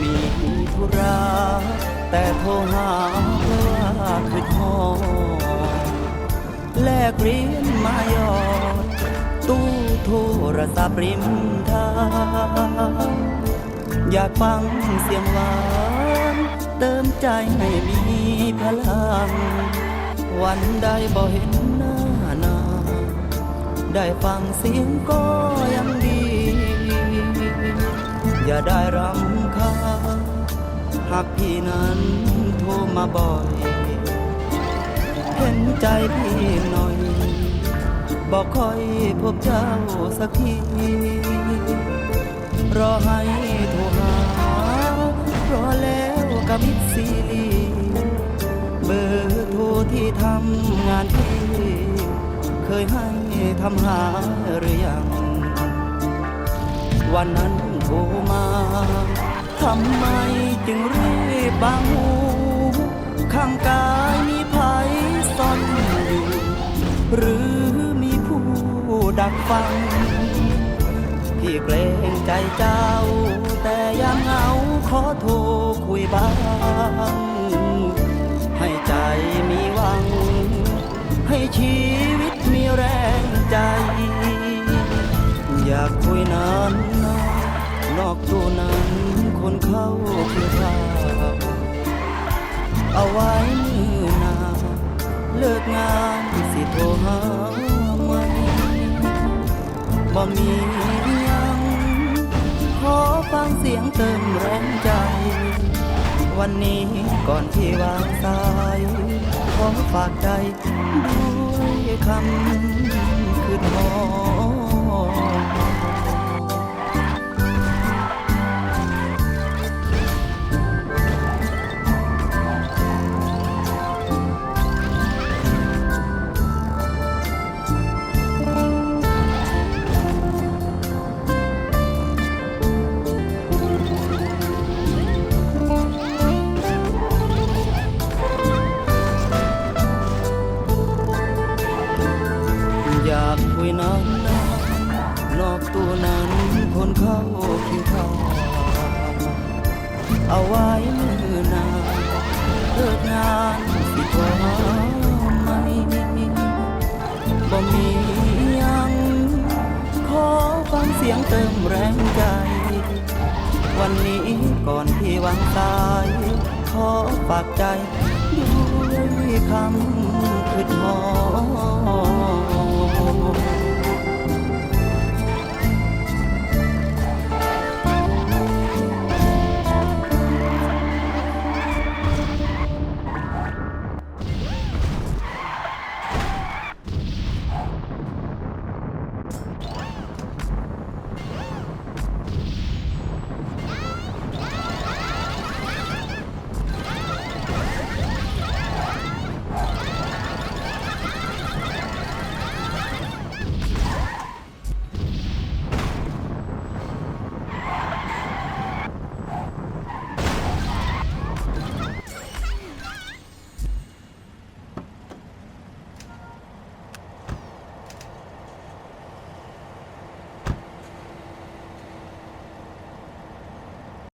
มีธุระแต่โทรหาเพราะว่าคือทอแลกเรียญมายอด ตู้โทรศัพท์ริมทางอยากฟังเสียงหวาน เติมใจให้มีพลัง วันใดบ่เห็นหน้านาได้ฟังเสียงก็ยังดี อย่าได้รำคาญหากพี่นั้นโทรมาบ่อยเห็นใจพี่หน่อย บอกคอยพบเจ้าสักทีรอให้โทรหารอแล้วกับมิดซีรีเบอร์โทรที่ทำงานที่เคยให้ทำหาหรือยังวันนั้น รมา ทำไมจึงรีบบางหูข้างกายมีภัยซ่อนอยู่ หรือมีผู้ดักฟัง พี่เกรงใจเจ้า แต่ยังเหงาขอโทรคุยบ้าง ให้ใจมีหวัง ให้ชีวิตมีแรงใจ อยากคุยนาน นอกตัวนั้นคนเข้าคือข้าเอาไว้มือนาเลิกงานสิโทรหาไหมบ่มียังขอฟังเสียงเติมแรงใจ วันนี้ก่อนที่วางสายขอฝากใจด้วยคำคือทอากคุยนานนานอกตัวนั้นคนเข้าคิวเขาเอาไว้มือนานเลิกงานสิโทรหาไหมบ่มียังขอฟังเสียงเติมแรงใจ วันนี้ก่อนที่วางสายขอฝากใจด้วยคำคือทอ